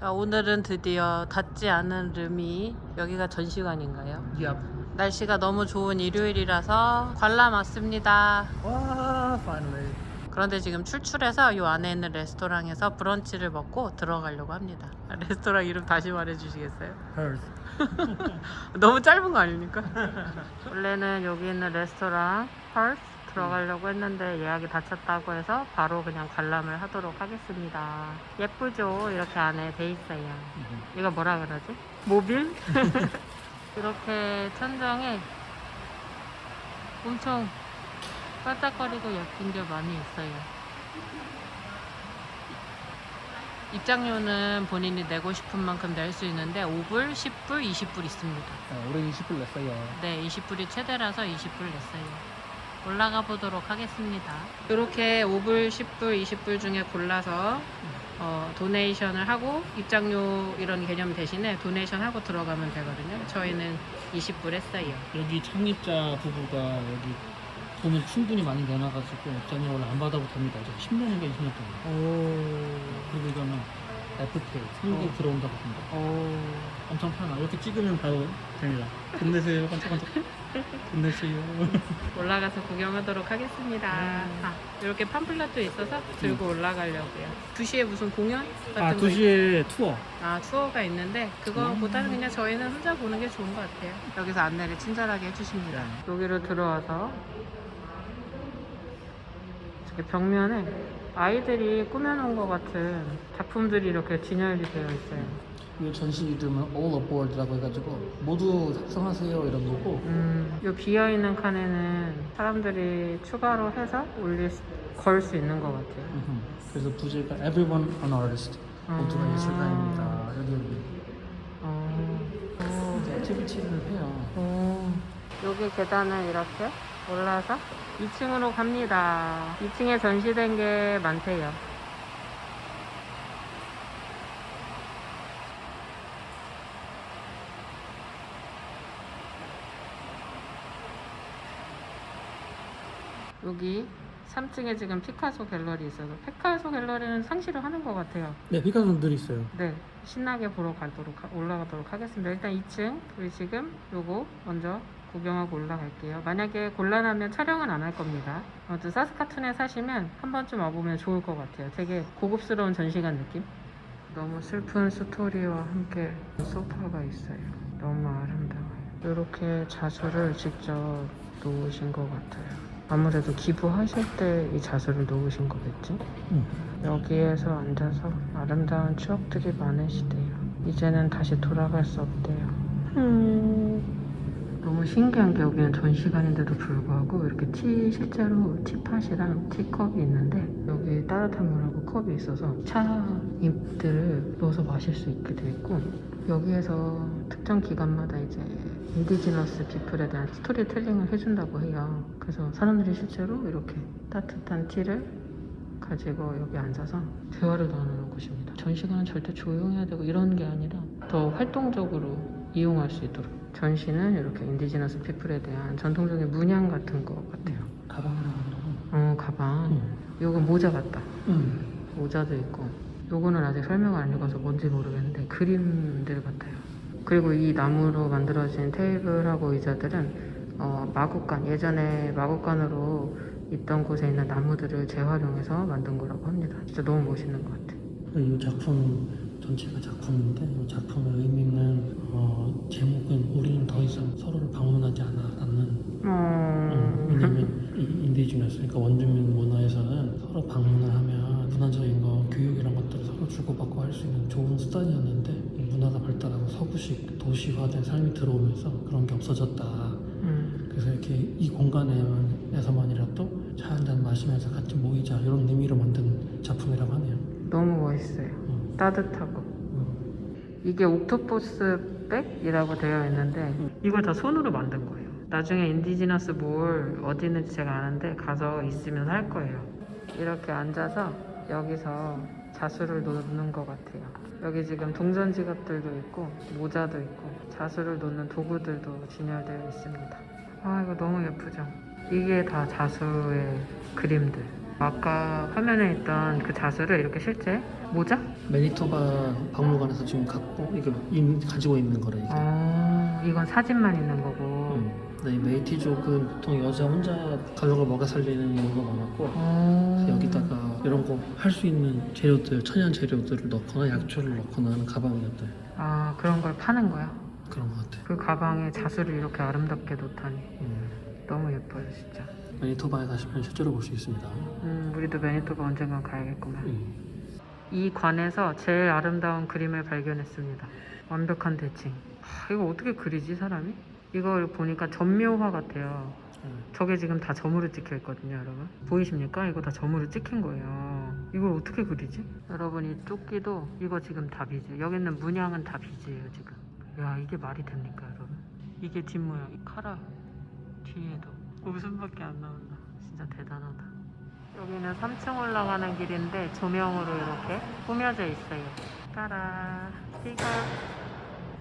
자 오늘은 드디어 닫지 않은 름이 여기가 전시관인가요? Yep. 날씨가 너무 좋은 일요일이라서 관람 왔습니다. Wow, finally. 그런데 지금 출출해서 이 안에 있는 레스토랑에서 브런치를 먹고 들어가려고 합니다. 레스토랑 이름 다시 말해주시겠어요? Hers. 너무 짧은 거 아닙니까? 원래는 여기 있는 레스토랑 펄스 들어가려고 했는데 예약이 다 찼다고 해서 바로 그냥 관람을 하도록 하겠습니다. 예쁘죠? 이렇게 안에 돼 있어요. 이거 뭐라 그러지? 모빌? 이렇게 천장에 엄청 반짝거리고 예쁜 게 많이 있어요. 입장료는 본인이 내고 싶은 만큼 낼 수 있는데 5불, 10불, 20불 있습니다. 아, 우리 20불 냈어요. 네, 20불이 최대라서 20불 냈어요. 올라가 보도록 하겠습니다. 이렇게 5불, 10불, 20불 중에 골라서 어, 도네이션을 하고 입장료 이런 개념 대신에 도네이션 하고 들어가면 되거든요. 저희는 20불 했어요. 여기 창립자 부부가 여기 돈을 충분히 많이 내놔가지고 입장료를 안 받아도 됩니다. 저 10년인가 20년 동안. 오. 그리고 이거는 FTA, 한국에 어. 들어온다고 합니다. 오. 엄청 편하. 이렇게 찍으면 바로 됩니다. 돈 내세요, 반짝반짝. 돈 내세요. 올라가서 구경하도록 하겠습니다. 아, 이렇게 팜플렛도 있어서 들고 올라가려고요. 2시에 무슨 공연 같은 아, 거 2시에 투어. 아 투어가 있는데 그거보다는 그냥 저희는 혼자 보는 게 좋은 것 같아요. 여기서 안내를 친절하게 해주십니다. 여기로 들어와서 이렇게 벽면에 아이들이 꾸며놓은 것 같은 작품들이 이렇게 진열이 되어 있어요. 이 전시 이름은 All Aboard라고 해가지고 모두 탑승하세요 이런 거고 음, 이 비어있는 칸에는 사람들이 추가로 해서 올릴 수, 걸수 있는 것 같아요. 음흠. 그래서 부제가 Everyone an Artist 모두가 아. 예술가입니다 여기 여기 어, 이제 액티비티를 해요 오, 여기 계단을 이렇게 올라서 2층으로 갑니다. 2층에 전시된 게 많대요. 여기 3층에 지금 피카소 갤러리 있어서 피카소 갤러리는 상시를 하는 것 같아요. 네 피카소는 늘 있어요 네, 신나게 보러 가도록 하- 올라가도록 하겠습니다. 일단 2층 우리 지금 요거 먼저 구경하고 올라갈게요. 만약에 곤란하면 촬영은 안 할 겁니다. 아무튼 사스카툰에 사시면 한 번쯤 와보면 좋을 것 같아요. 되게 고급스러운 전시관 느낌? 너무 슬픈 스토리와 함께 소파가 있어요. 너무 아름다워요. 이렇게 자수를 직접 놓으신 것 같아요. 아무래도 기부하실 때 이 자수를 놓으신 거겠지? 응. 여기에서 앉아서 아름다운 추억들이 많으시대요. 이제는 다시 돌아갈 수 없대요. 음. 너무 신기한 게 여기는 전시관인데도 불구하고 이렇게 티 실제로 티팟이랑 티컵이 있는데 여기 따뜻한 물하고 컵이 있어서 차 잎들을 넣어서 마실 수 있게 돼 있고 여기에서 특정 기간마다 이제 인디지너스 피플에 대한 스토리텔링을 해준다고 해요. 그래서 사람들이 실제로 이렇게 따뜻한 티를 가지고 여기 앉아서 대화를 나누는 곳입니다. 전시관은 절대 조용해야 되고 이런 게 아니라 더 활동적으로 이용할 수 있도록 전시는 이렇게 인디지너스 피플에 대한 전통적인 문양 같은 거 같아요. 가방이라고 하더라고 어 가방. 응. 요거 모자 같다. 응. 모자도 있고 요거는 아직 설명을 안 읽어서 뭔지 모르겠는데 그림들 같아요. 그리고 이 나무로 만들어진 테이블하고 의자들은 어, 마국간 예전에 마국간으로 있던 곳에 있는 나무들을 재활용해서 만든 거라고 합니다. 진짜 너무 멋있는 것 같아. 이 작품 전체가 작품인데 이 작품의 의미는 어, 제목은 우리는 더 이상 서로를 방문하지 않아 않는 어... 음, 왜냐면 그러니까 원주민 문화에서는 서로 방문을 하면 문화적인 거 교육 이런 것들을 서로 주고받고 할 수 있는 좋은 수단이었는데 이 문화가 발달하고 서구식 도시화된 삶이 들어오면서 그런 게 없어졌다 음, 그래서 이렇게 이 공간에서만이라도 차 한 잔 마시면서 같이 모이자 이런 의미로 만든 작품이라고 하네요 너무 멋있어요. 음, 따뜻하고. 음. 이게 옥토퍼스 백이라고 되어 있는데 이걸 다 손으로 만든 거예요. 나중에 인디지너스 몰 어디 있는지 제가 아는데 가서 있으면 할 거예요. 이렇게 앉아서 여기서 자수를 놓는 것 같아요. 여기 지금 동전 지갑들도 있고 모자도 있고 자수를 놓는 도구들도 진열되어 있습니다. 아 이거 너무 예쁘죠? 이게 다 자수의 그림들. 아까 화면에 있던 그 자수를 이렇게 실제 모자? 매니토바 박물관에서 지금 갖고 이거 인- 가지고 있는 거래 이게. 어, 이건 사진만 있는 거고. 음. 근데 이 메이티족은 보통 여자 혼자 가족을 먹여 살리는 경우가 많았고 어. 그래서 여기다가 이런 거 할 수 있는 재료들 천연 재료들을 넣거나 약초를 넣거나 하는 가방이었대 아 그런 걸 파는 거야? 그런 것 같아. 그 가방에 자수를 이렇게 아름답게 놓다니 음. 너무 예뻐요 진짜. 매니토바에 가시면 실제로 볼 수 있습니다. 음 우리도 매니토바 언젠간 가야겠구만. 음. 이 관에서 제일 아름다운 그림을 발견했습니다. 완벽한 대칭. 하, 이거 어떻게 그리지 사람이? 이걸 보니까 전묘화 같아요. 음. 저게 지금 다 점으로 찍혀 있거든요, 여러분. 보이십니까? 이거 다 점으로 찍힌 거예요. 이걸 어떻게 그리지? 여러분, 이 조끼도 이거 지금 다 비즈. 여기 있는 문양은 다 비즈예요, 지금. 야, 이게 말이 됩니까, 여러분? 이게 뒷모양. 이 카라 뒤에도 웃음밖에 안 나온다. 진짜 대단하다. 여기는 3층 올라가는 길인데 조명으로 이렇게 꾸며져 있어요. 따라 피가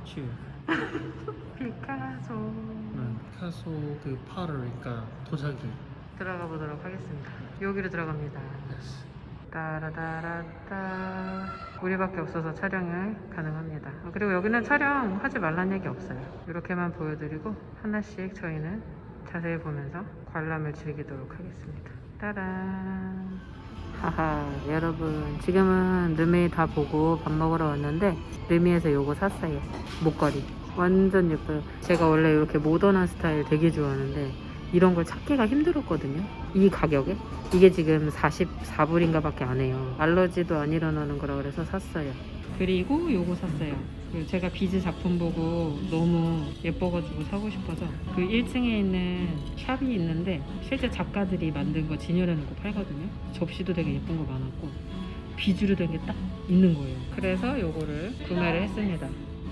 치유. 피카소 음, 피카소 그 파를 그러니까 도자기. 들어가 보도록 하겠습니다. 여기로 들어갑니다. 따라다라따 우리밖에 없어서 촬영이 가능합니다. 아, 그리고 여기는 촬영하지 말란 얘기 없어요. 이렇게만 보여드리고 하나씩 저희는 자세히 보면서 관람을 즐기도록 하겠습니다. 따란 하하 여러분 지금은 르메이 다 보고 밥 먹으러 왔는데 르미에서 요거 샀어요 목걸이 완전 예뻐요. 제가 원래 이렇게 모던한 스타일 되게 좋아하는데 이런 걸 찾기가 힘들었거든요. 이 가격에? 이게 지금 44불인가 밖에 안 해요. 알러지도 안 일어나는 거라 그래서 샀어요. 그리고 요거 샀어요. 그 제가 비즈 작품 보고 너무 예뻐가지고 사고 싶어서 그 1층에 있는 샵이 있는데 실제 작가들이 만든 거 진열해 놓고 팔거든요. 접시도 되게 예쁜 거 많았고 비주로 된 게 딱 있는 거예요. 그래서 요거를 구매를 했습니다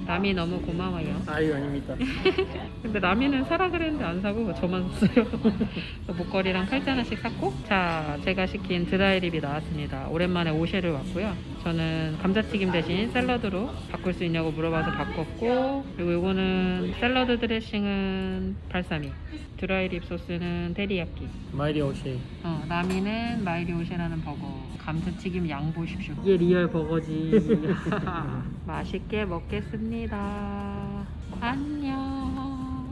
남이 너무 고마워요 아유 아닙니다. 근데 라미는 사라 그랬는데 안 사고 저만 샀어요. 목걸이랑 팔찌 하나씩 샀고 자 제가 시킨 드라이립이 나왔습니다. 오랜만에 오쉐를 왔고요. 저는 감자튀김 대신 샐러드로 바꿀 수 있냐고 물어봐서 바꿨고 그리고 이거는 샐러드 드레싱은 발사믹 드라이 립 소스는 테리야끼. 마이리 오시. 어, 라미는 마이리 오쉐라는 버거. 감자튀김 양 보십시오. 이게 리얼 버거지. 맛있게 먹겠습니다. 안녕